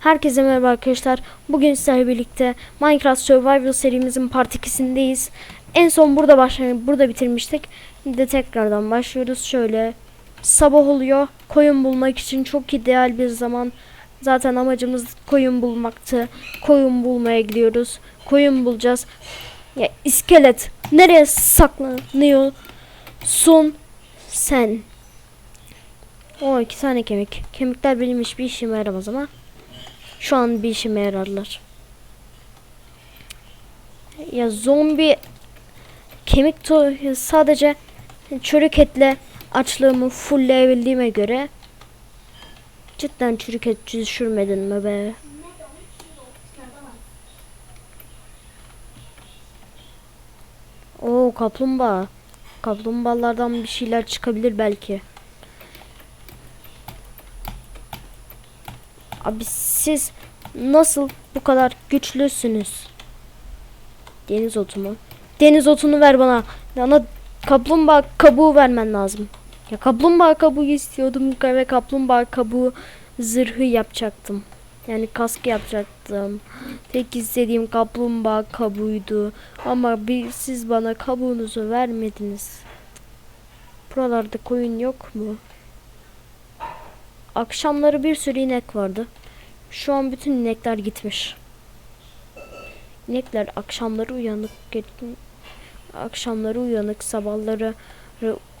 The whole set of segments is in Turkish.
Herkese merhaba arkadaşlar. Bugün sizlerle birlikte Minecraft Survival serimizin part 2'sindeyiz. En son burada başlamayı burada bitirmiştik. Şimdi de tekrardan başlıyoruz. Şöyle sabah oluyor. Koyun bulmak için çok ideal bir zaman. Zaten amacımız koyun bulmaktı. Koyun bulmaya gidiyoruz. Koyun bulacağız. Ya iskelet nereye saklanıyorsun sen? O iki tane kemik. Kemikler benim hiçbir işime yaramaz ama şu an bir işime yararlar. Ya zombi kemik to sadece çürük etle açlığımı fullleyebildiğime göre cidden çürük et düşürmedin mi be? Oo kaplumbağa. Kaplumbağalardan bir şeyler çıkabilir belki. Abi siz nasıl bu kadar güçlüsünüz? Deniz otu mu? Deniz otunu ver bana. Bana kaplumbağa kabuğu vermen lazım. Ya kaplumbağa kabuğu istiyordum ve kaplumbağa kabuğu zırhı yapacaktım. Yani kaskı yapacaktım. Tek istediğim kaplumbağa kabuğuydu. Ama bir, siz bana kabuğunuzu vermediniz. Buralarda koyun yok mu? Akşamları bir sürü inek vardı. Şu an bütün inekler gitmiş. İnekler akşamları uyanık akşamları uyanık sabahları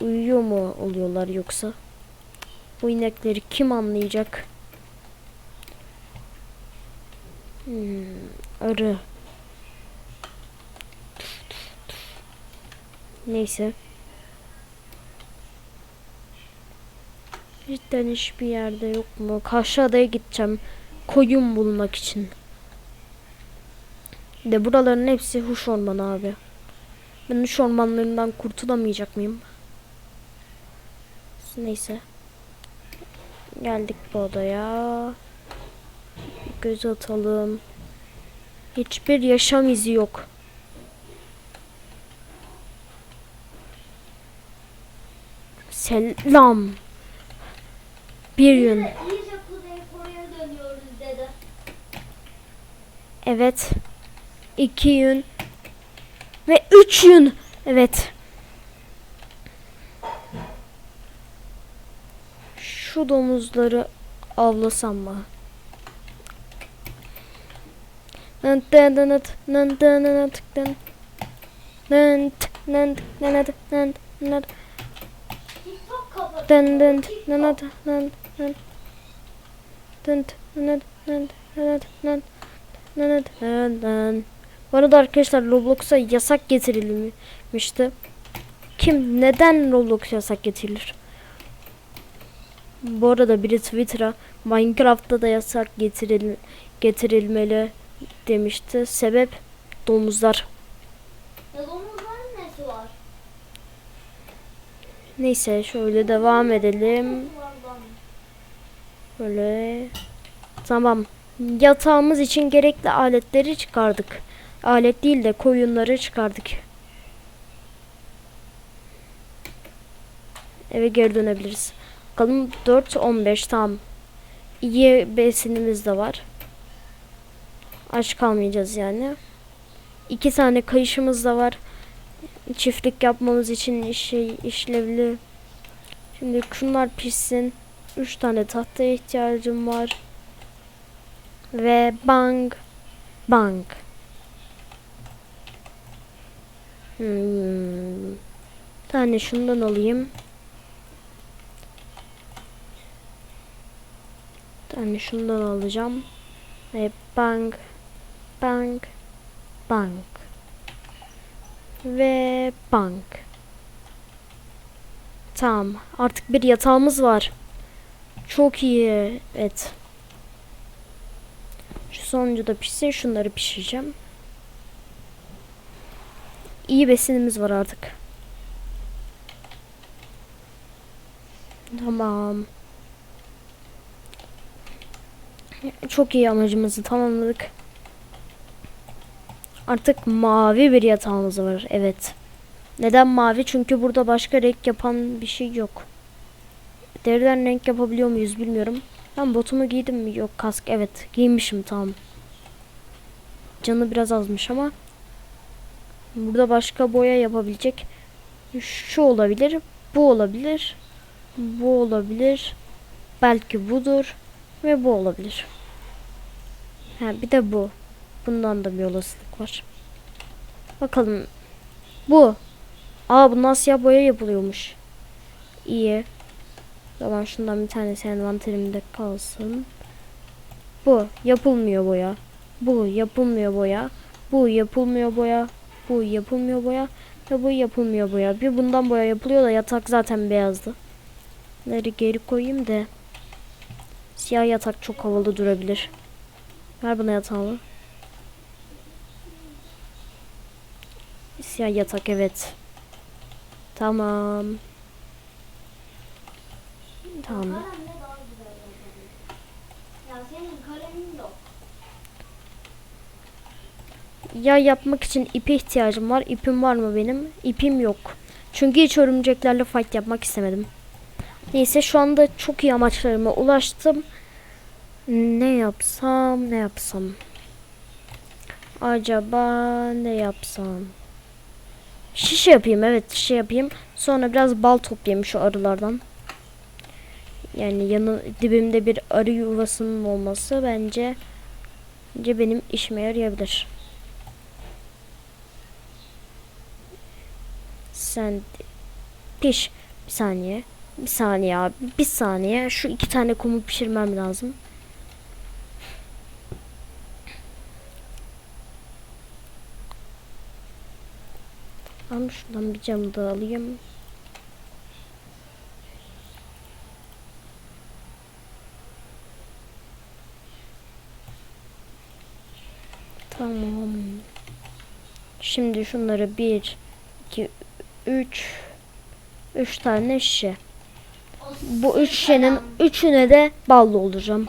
uyuyor mu oluyorlar yoksa? Bu inekleri kim anlayacak? Hmm, arı. Neyse. Cidden hiçbir yerde yok mu? Karşı adaya gideceğim. Koyun bulmak için. De buraların hepsi huş ormanı abi. Ben huş ormanlarından kurtulamayacak mıyım? Neyse. Geldik bu odaya. Göz atalım. Hiçbir yaşam izi yok. Selam. Bir yün. İyice kuzey konuya dönüyoruz dedi. Evet. İki yün. Ve üç yün. Evet. Şu domuzları avlasam mı? Bu arada arkadaşlar Roblox'a yasak getirilmişti. Kim neden Roblox yasak getirilir? Bu arada biri Twitter'a Minecraft'ta da yasak getiril getirilmeli demişti. Sebep domuzlar. Ya domuzların nesi var? Neyse şöyle devam edelim. Böyle tamam. Yatağımız için gerekli aletleri çıkardık. Alet değil de koyunları çıkardık. Eve geri dönebiliriz. Bakalım 4 15 tamam. İyi besinimiz de var. Aç kalmayacağız yani. İki tane kayışımız da var. Çiftlik yapmamız için işi, işlevli. Şimdi şunlar pişsin. 3 tane tahtaya ihtiyacım var. Ve bang bang. Hmm. Tane şundan alayım. Tane şundan alacağım. Ve bang bang bang. Ve bang. Tamam. Artık bir yatağımız var. Çok iyi. Evet. Şu sonuncu da pişsin. Şunları pişireceğim. İyi besinimiz var artık. Tamam. Çok iyi amacımızı tamamladık. Artık mavi bir yatağımız var. Evet. Neden mavi? Çünkü burada başka renk yapan bir şey yok. Deriden renk yapabiliyor muyuz bilmiyorum. Ben botumu giydim mi? Yok kask evet giymişim tamam. Canı biraz azmış ama burada başka boya yapabilecek şu olabilir, bu olabilir, bu olabilir, belki budur ve bu olabilir. Ha bir de bu. Bundan da bir olasılık var. Bakalım. Bu. Aa bundan siyah boya yapılıyormuş. İyi. O zaman şundan bir tanesi envanterimde kalsın. Bu yapılmıyor boya. Bu yapılmıyor boya. Bu yapılmıyor boya. Bu yapılmıyor boya. Ve bu yapılmıyor boya. Bir bundan boya yapılıyor da yatak zaten beyazdı. Bunları geri koyayım da. Siyah yatak çok havalı durabilir. Ver bana yatağımı. Siyah yatak evet. Tamam. Tamam. Ya yapmak için ipe ihtiyacım var. İpim var mı benim? İpim yok. Çünkü hiç örümceklerle fight yapmak istemedim. Neyse şu anda çok iyi amaçlarıma ulaştım. Ne yapsam ne yapsam. Acaba ne yapsam. Şişe yapayım evet şişe yapayım. Sonra biraz bal toplayayım şu arılardan. Yani yanı dibimde bir arı yuvasının olması bence bence benim işime yarayabilir. Sen piş. Bir saniye. Bir saniye abi. Bir saniye. Şu iki tane kumu pişirmem lazım. Tamam şuradan bir cam da alayım. Tamam. Şimdi şunları bir, iki, üç, üç tane şişe. Bu üç şişenin üçüne de bal dolduracağım.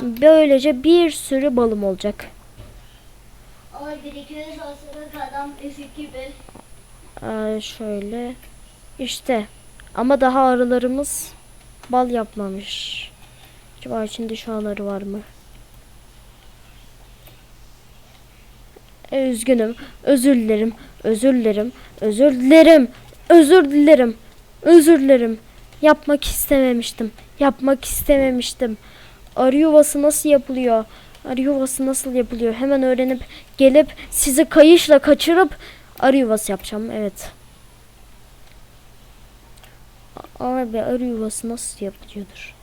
Böylece bir sürü balım olacak. Ee, şöyle. İşte. Ama daha arılarımız bal yapmamış. Acaba içinde şu an arı var mı? Üzgünüm. Özür dilerim. Özür dilerim. Özür dilerim. Özür dilerim. Özür dilerim. Yapmak istememiştim. Yapmak istememiştim. Arı yuvası nasıl yapılıyor? Arı yuvası nasıl yapılıyor? Hemen öğrenip gelip sizi kayışla kaçırıp arı yuvası yapacağım. Evet. Abi arı yuvası nasıl yapılıyordur?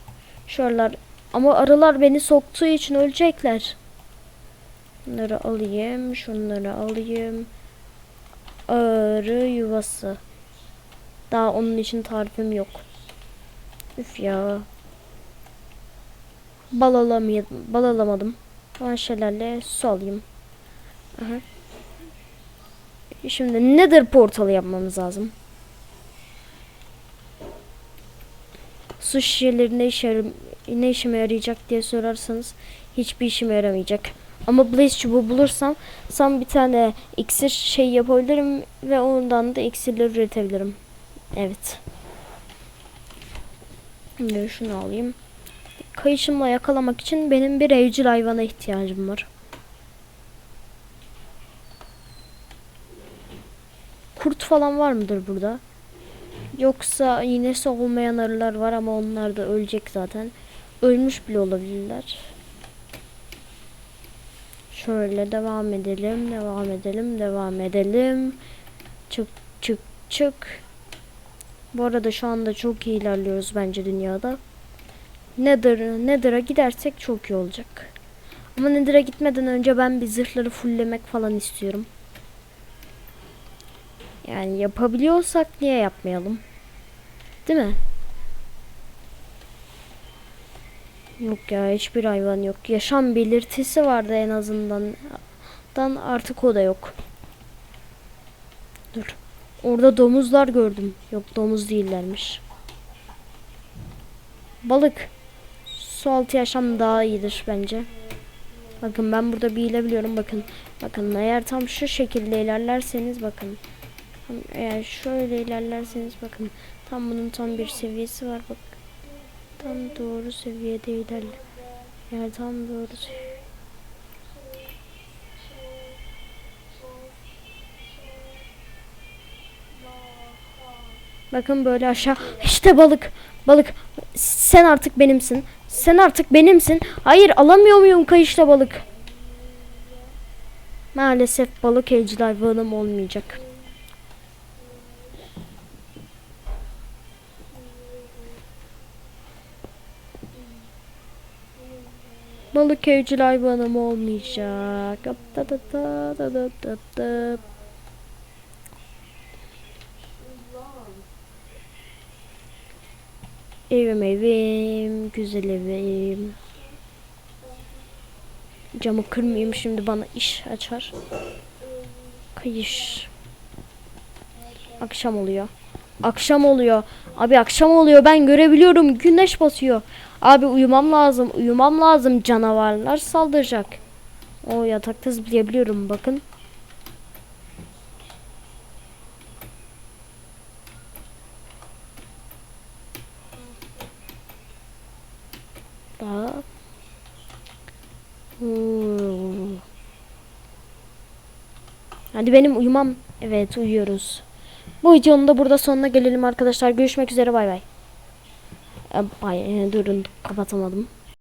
Şuralar ama arılar beni soktuğu için ölecekler. Bunları alayım, şunları alayım. Arı yuvası. Daha onun için tarifim yok. Üf ya. Bal alamadım. Bal alamadım. Ben şelale su alayım. Aha. Şimdi Nether portalı yapmamız lazım. Su şişeleri ne, işe, ne işime yarayacak diye sorarsanız hiçbir işime yaramayacak. Ama Blaze çubuğu bulursam sam bir tane iksir şey yapabilirim ve ondan da iksirler üretebilirim. Evet. Şimdi şunu alayım. Kayışımla yakalamak için benim bir evcil hayvana ihtiyacım var. Kurt falan var mıdır burada? Yoksa iğnesi olmayan arılar var ama onlar da ölecek zaten. Ölmüş bile olabilirler. Şöyle devam edelim, devam edelim, devam edelim. Çık çık çık. Bu arada şu anda çok iyi ilerliyoruz bence dünyada. Nether, Nether'a gidersek çok iyi olacak. Ama Nether'a gitmeden önce ben bir zırhları fulllemek falan istiyorum. Yani yapabiliyorsak niye yapmayalım? Değil mi? Yok ya hiçbir hayvan yok. Yaşam belirtisi vardı en azından. Dan artık o da yok. Dur. Orada domuzlar gördüm. Yok domuz değillermiş. Balık. Su altı yaşam daha iyidir bence. Bakın ben burada bir hile biliyorum. Bakın. Bakın eğer tam şu şekilde ilerlerseniz bakın. Eğer şöyle ilerlerseniz bakın. Tam bunun tam bir seviyesi var bak. Tam doğru seviyede ilerle. Yani tam doğru Bakın böyle aşağı. İşte balık. Balık. Sen artık benimsin. Sen artık benimsin. Hayır alamıyor muyum kayışla balık? Maalesef balık evcil hayvanım olmayacak. Balık evcil hayvanım olmayacak. Da da da da da da da. Evim evim, güzel evim. Camı kırmayayım şimdi bana iş açar. Kayış. Akşam oluyor. Akşam oluyor. Abi akşam oluyor ben görebiliyorum. Güneş batıyor. Abi uyumam lazım. Uyumam lazım. Canavarlar saldıracak. O yatakta zıplayabiliyorum bakın. Daha. Hadi benim uyumam. Evet uyuyoruz. Bu videonun da burada sonuna gelelim arkadaşlar. Görüşmek üzere bay bay. Bay, e, durun kapatamadım.